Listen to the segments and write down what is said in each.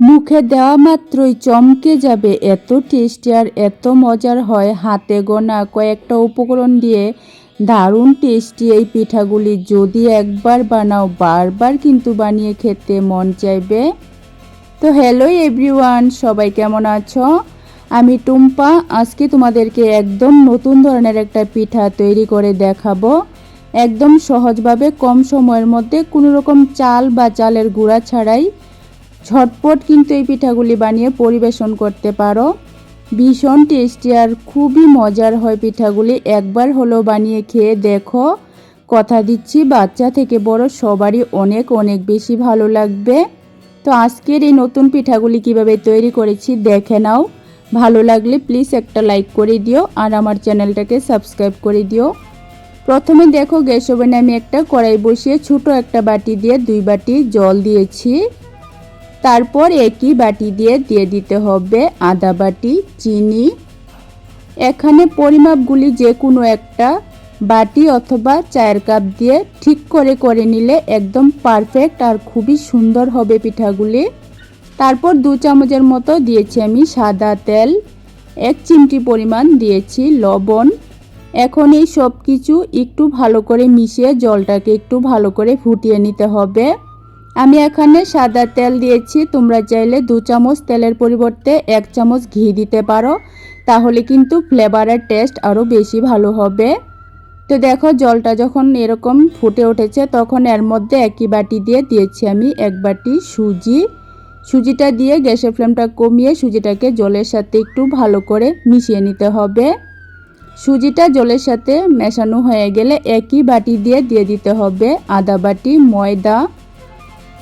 মুখে দেওয়া মাত্রই চমকে যাবে। এত টেস্টি আর এত মজার হয় হাতে গোনা কয়েকটা উপকরণ দিয়ে। দারুণ টেস্টি এই পিঠাগুলি। যদি একবার বানাও, বারবার কিন্তু বানিয়ে খেতে মন চাইবে। তো হ্যালো এভরিওয়ান, সবাই কেমন আছো? আমি টুম্পা। আজকে তোমাদেরকে একদম নতুন ধরনের একটা পিঠা তৈরি করে দেখাবো। একদম সহজভাবে কম সময়ের মধ্যে কোনো রকম চাল বা চালের গুঁড়া ছাড়াই। ঝটপট কিন্তু এই পিঠাগুলি বানিয়ে পরিবেশন করতে পারো। ভীষণ টেস্টি আর খুবই মজার হয় পিঠাগুলি। একবার হলো বানিয়ে খেয়ে দেখো। কথা দিচ্ছি, বাচ্চা থেকে বড় সবারই অনেক অনেক বেশি ভালো লাগবে। তো আজকের এই নতুন পিঠাগুলি কীভাবে তৈরি করেছি দেখে নাও। ভালো লাগলে প্লিজ একটা লাইক করে দিও আর আমার চ্যানেলটাকে সাবস্ক্রাইব করে দিও। প্রথমে দেখো গ্যাস ওভেনে আমি একটা কড়াই বসিয়ে ছোট একটা বাটি দিয়ে দুই বাটি জল দিয়েছি। তারপর একই বাটি দিয়ে দিয়ে দিতে হবে আদা বাটি, চিনি। এখানে পরিমাপগুলি যে কোনো একটা বাটি অথবা চায়ের কাপ দিয়ে ঠিক করে করে নিলে একদম পারফেক্ট আর খুবই সুন্দর হবে পিঠাগুলি। তারপর দু চামচের মতো দিয়েছি আমি সাদা তেল, এক চিমটি পরিমাণ দিয়েছি লবণ। এখন এই সব কিছু একটু ভালো করে মিশিয়ে জলটাকে একটু ভালো করে ফুটিয়ে নিতে হবে। আমি এখানে সাদা তেল দিয়েছি, তোমরা চাইলে দু চামচ তেলের পরিবর্তে এক চামচ ঘি দিতে পারো, তাহলে কিন্তু ফ্লেভারের টেস্ট আরও বেশি ভালো হবে। তো দেখো, জলটা যখন এরকম ফুটে উঠেছে, তখন এর মধ্যে একই বাটি দিয়ে দিয়েছি আমি এক বাটি সুজি। সুজিটা দিয়ে গ্যাসের ফ্লেমটা কমিয়ে সুজিটাকে জলের সাথে একটু ভালো করে মিশিয়ে নিতে হবে। সুজিটা জলের সাথে মেশানো হয়ে গেলে একই বাটি দিয়ে দিয়ে দিতে হবে, আদা বাটি, ময়দা।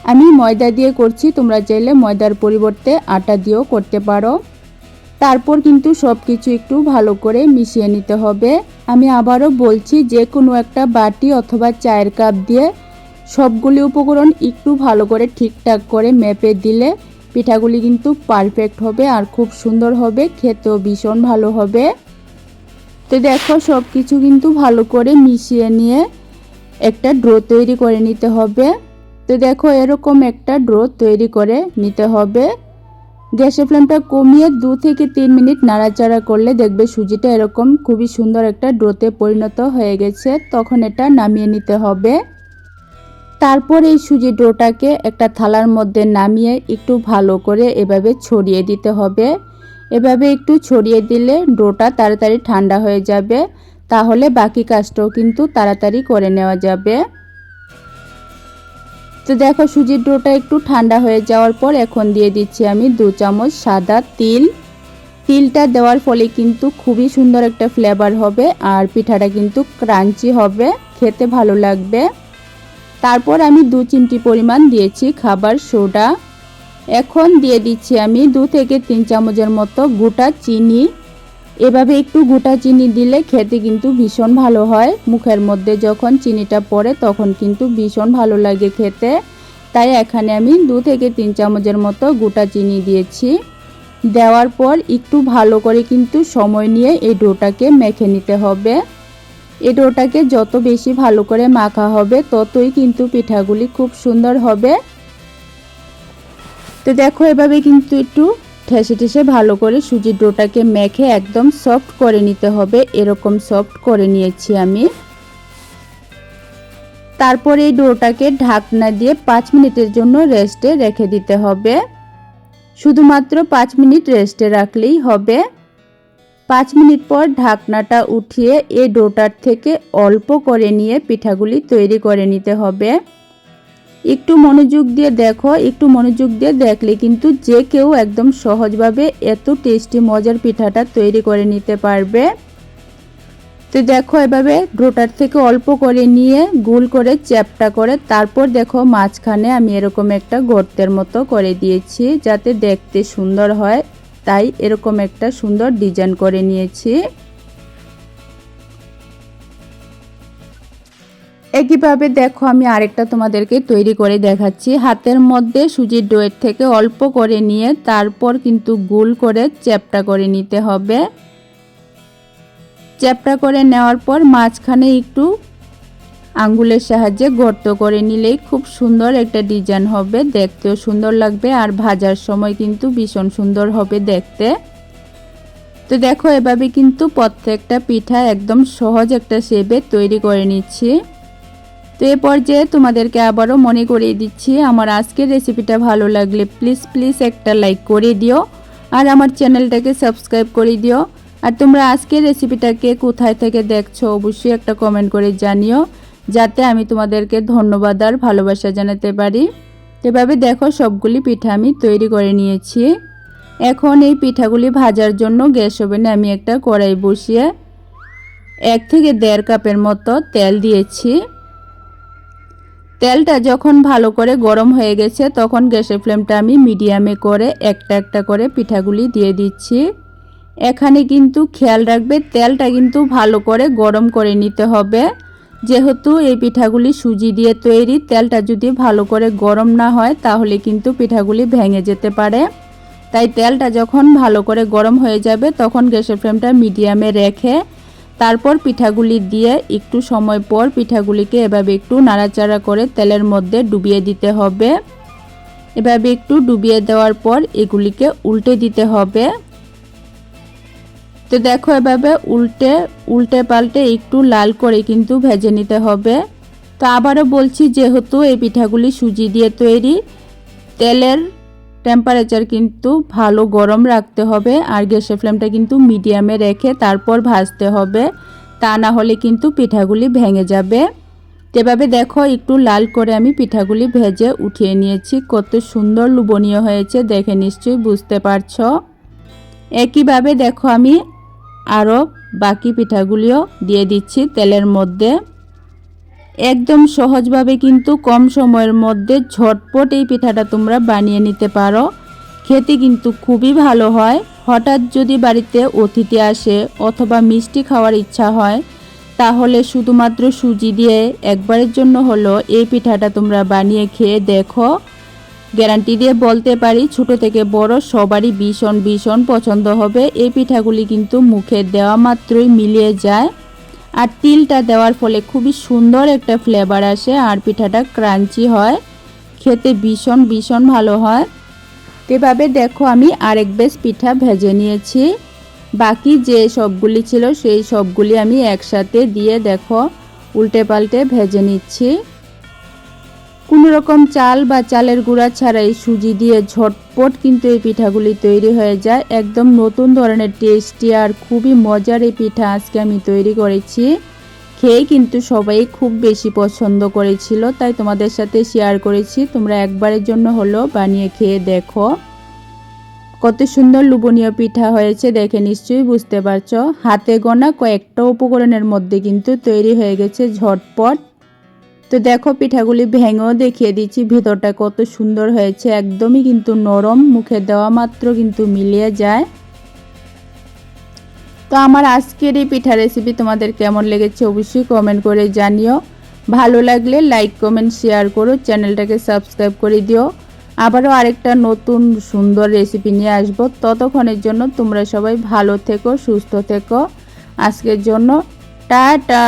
আমি ময়দা দিয়ে করছি, তোমরা চাইলে ময়দার পরিবর্তে আটা দিয়েও করতে পারো। তারপর কিন্তু সব কিছু একটু ভালো করে মিশিয়ে নিতে হবে। আমি আবারও বলছি যে কোনো একটা বাটি অথবা চায়ের কাপ দিয়ে সবগুলি উপকরণ একটু ভালো করে ঠিকঠাক করে মেপে দিলে পিঠাগুলি কিন্তু পারফেক্ট হবে আর খুব সুন্দর হবে, খেতেও ভীষণ ভালো হবে। তো দেখো সব কিছু কিন্তু ভালো করে মিশিয়ে নিয়ে একটা ড্রো তৈরি করে নিতে হবে। তো দেখো, এরকম একটা ড্রো তৈরি করে নিতে হবে। গ্যাসের ফ্লেমটা কমিয়ে দু থেকে তিন মিনিট নাড়াচাড়া করলে দেখবে সুজিটা এরকম খুবই সুন্দর একটা ড্রোতে পরিণত হয়ে গেছে। তখন এটা নামিয়ে নিতে হবে। তারপর এই সুজি ডোটাকে একটা থালার মধ্যে নামিয়ে একটু ভালো করে এভাবে ছড়িয়ে দিতে হবে। এভাবে একটু ছড়িয়ে দিলে ডোটা তাড়াতাড়ি ঠান্ডা হয়ে যাবে। তাহলে বাকি কাজটাও কিন্তু তাড়াতাড়ি করে নেওয়া যাবে। তো দেখো সুজির ডোটা একটু ঠান্ডা হয়ে যাওয়ার পর এখন দিয়ে দিচ্ছি আমি দু চামচ সাদা তিল। তিলটা দেওয়ার ফলে কিন্তু খুবই সুন্দর একটা ফ্লেভার হবে আর পিঠাটা কিন্তু ক্রাঞ্চি হবে, খেতে ভালো লাগবে। তারপর আমি দু চিমটি পরিমাণ দিয়েছি খাবার সোডা। এখন দিয়ে দিচ্ছি আমি দু থেকে তিন চামচের মতো গোটা চিনি। এভাবে একটু গোটা চিনি দিলে খেতে কিন্তু ভীষণ ভালো হয়। মুখের মধ্যে যখন চিনিটা পড়ে তখন কিন্তু ভীষণ ভালো লাগে খেতে। তাই এখানে আমি দু থেকে তিন চামচের মতো গোটা চিনি দিয়েছি। দেওয়ার পর একটু ভালো করে কিন্তু সময় নিয়ে এই ডোটাকে মেখে নিতে হবে। এই ডোটাকে যত বেশি ভালো করে মাখা হবে ততই কিন্তু পিঠাগুলি খুব সুন্দর হবে। তো দেখো এভাবে কিন্তু একটু ঠেসে ঠেসে ভালো করে সুজির ডোটাকে মেখে একদম সফট করে নিতে হবে। এরকম সফট করে নিয়েছি আমি। তারপর এই ডোটাকে ঢাকনা দিয়ে পাঁচ মিনিটের জন্য রেস্টে রেখে দিতে হবে। শুধুমাত্র পাঁচ মিনিট রেস্টে রাখলেই হবে। পাঁচ মিনিট পর ঢাকনাটা উঠিয়ে এই ডোটার থেকে অল্প করে নিয়ে পিঠাগুলি তৈরি করে নিতে হবে। একটু মনোযোগ দিয়ে দেখো, একটু মনোযোগ দিয়ে দেখলে কিন্তু যে কেউ একদম সহজভাবে এত টেস্টি মজার পিঠাটা তৈরি করে নিতে পারবে। তো দেখো এভাবে ডোটার থেকে অল্প করে নিয়ে গুল করে চ্যাপটা করে তারপর দেখো মাঝখানে আমি এরকম একটা গর্তের মতো করে দিয়েছি যাতে দেখতে সুন্দর হয়। তাই এরকম একটা সুন্দর ডিজাইন করে নিয়েছি। একইভাবে দেখো আমি আরেকটা তোমাদেরকে তৈরি করে দেখাচ্ছি। হাতের মধ্যে সুজির ডোয়ের থেকে অল্প করে নিয়ে তারপর কিন্তু গোল করে চ্যাপটা করে নিতে হবে। চ্যাপটা করে নেওয়ার পর মাঝখানে একটু আঙ্গুলের সাহায্যে গর্ত করে নিলেই খুব সুন্দর একটা ডিজাইন হবে। দেখতেও সুন্দর লাগবে আর ভাজার সময় কিন্তু ভীষণ সুন্দর হবে দেখতে। তো দেখো এভাবে কিন্তু প্রত্যেকটা পিঠা একদম সহজ একটা শেপে তৈরি করে নিচ্ছি। তো এ পর্যায়ে তোমাদেরকে আবারও মনে করিয়ে দিচ্ছি, আমার আজকের রেসিপিটা ভালো লাগলে প্লিজ প্লিজ একটা লাইক করে দিও আর আমার চ্যানেলটাকে সাবস্ক্রাইব করে দিও। আর তোমরা আজকের রেসিপিটাকে কোথায় থেকে দেখছ অবশ্যই একটা কমেন্ট করে জানিও, যাতে আমি তোমাদেরকে ধন্যবাদ আর ভালোবাসা জানাতে পারি। এভাবে দেখো, সবগুলি পিঠা আমি তৈরি করে নিয়েছি। এখন এই পিঠাগুলি ভাজার জন্য গ্যাস ওভেনে আমি একটা কড়াই বসিয়ে এক থেকে দেড় কাপের মতো তেল দিয়েছি। তেলটা যখন ভালো করে গরম হয়ে গেছে, তখন গ্যাসের ফ্লেমটা আমি মিডিয়ামে করে একটা একটা করে পিঠাগুলি দিয়ে দিচ্ছি। এখানে কিন্তু খেয়াল রাখবে, তেলটা কিন্তু ভালো করে গরম করে নিতে হবে। যেহেতু এই পিঠাগুলি সুজি দিয়ে তৈরি, তেলটা যদি ভালো করে গরম না হয়, তাহলে কিন্তু পিঠাগুলি ভেঙে যেতে পারে। তাই তেলটা যখন ভালো করে গরম হয়ে যাবে, তখন গ্যাসের ফ্লেমটা মিডিয়ামে রেখে তারপর পিঠাগুলি দিয়ে একটু সময় পর পিঠাগুলিকে এভাবে একটু নাড়াচাড়া করে তেলের মধ্যে ডুবিয়ে দিতে হবে। এভাবে একটু ডুবিয়ে দেওয়ার পর এগুলিকে উল্টে দিতে হবে। তো দেখো এভাবে উল্টে উল্টে পাল্টে একটু লাল করে কিন্তু ভেজে নিতে হবে। তো আবারও বলছি, যেহেতু এই পিঠাগুলি সুজি দিয়ে তৈরি, তেলের টেম্পারেচার কিন্তু ভালো গরম রাখতে হবে আর গ্যাসের ফ্লেমটা কিন্তু মিডিয়ামে রেখে তারপর ভাজতে হবে। তা না হলে কিন্তু পিঠাগুলি ভেঙে যাবে। এভাবে দেখো একটু লাল করে আমি পিঠাগুলি ভেজে উঠিয়ে নিয়েছি। কত সুন্দর লুবনীয় হয়েছে, দেখে নিশ্চয়ই বুঝতে পারছ। একইভাবে দেখো আমি আরও বাকি পিঠাগুলিও দিয়ে দিচ্ছি তেলের মধ্যে। একদম সহজভাবে কিন্তু কম সময়ের মধ্যে ঝটপট এই পিঠাটা তোমরা বানিয়ে নিতে পারো। খেতে কিন্তু খুবই ভালো হয়। হঠাৎ যদি বাড়িতে অতিথি আসে অথবা মিষ্টি খাওয়ার ইচ্ছা হয়, তাহলে শুধুমাত্র সুজি দিয়ে একবারের জন্য হলো এই পিঠাটা তোমরা বানিয়ে খেয়ে দেখো। গ্যারান্টি দিয়ে বলতে পারি, ছোট থেকে বড় সবারই ভীষণ ভীষণ পছন্দ হবে। এই পিঠাগুলি কিন্তু মুখে দেওয়া মাত্রই মিলিয়ে যায়। আর তিলটা দেওয়ার ফলে খুবই সুন্দর একটা ফ্লেভার আসে আর পিঠাটা ক্রাঞ্চি হয়। খেতে ভীষণ ভীষণ ভালো হয়। এভাবে দেখো আমি আরেক বেশ পিঠা ভেজে নিয়েছি। বাকি যে সবগুলি ছিল সেই সবগুলি আমি একসাথে দিয়ে দেখো উল্টে পাল্টে ভেজে নিচ্ছি। কোনো রকম চাল বা চালের গুঁড়া ছাড়াই সুজি দিয়ে ঝটপট কিন্তু এই পিঠাগুলি তৈরি হয়ে যায়। একদম নতুন ধরনের টেস্টি আর খুবই মজার এই পিঠা আজকে আমি তৈরি করেছি। খেয়ে কিন্তু সবাই খুব বেশি পছন্দ করেছিল, তাই তোমাদের সাথে শেয়ার করেছি। তোমরা একবারের জন্য হলো বানিয়ে খেয়ে দেখো। কত সুন্দর লুবনীয় পিঠা হয়েছে, দেখে নিশ্চয়ই বুঝতে পারছ। হাতে গোনা কয়েকটা উপকরণের মধ্যে কিন্তু তৈরি হয়ে গেছে ঝটপট তো দেখো, পিঠাগুলি ভেঙেও দেখিয়ে দিচ্ছি। ভিতরটা কত সুন্দর হয়েছে, একদমই কিন্তু নরম। মুখে দেওয়া মাত্র কিন্তু মিলিয়ে যায়। তো আমার আজকের এই পিঠা রেসিপি তোমাদের কেমন লেগেছে অবশ্যই কমেন্ট করে জানিও। ভালো লাগলে লাইক কমেন্ট শেয়ার করো চ্যানেলটাকে সাবস্ক্রাইব করে দিও। আবারও আরেকটা নতুন সুন্দর রেসিপি নিয়ে আসব। ততক্ষণের জন্য তোমরা সবাই ভালো থেকো, সুস্থ থেকো। আজকের জন্য টাটা!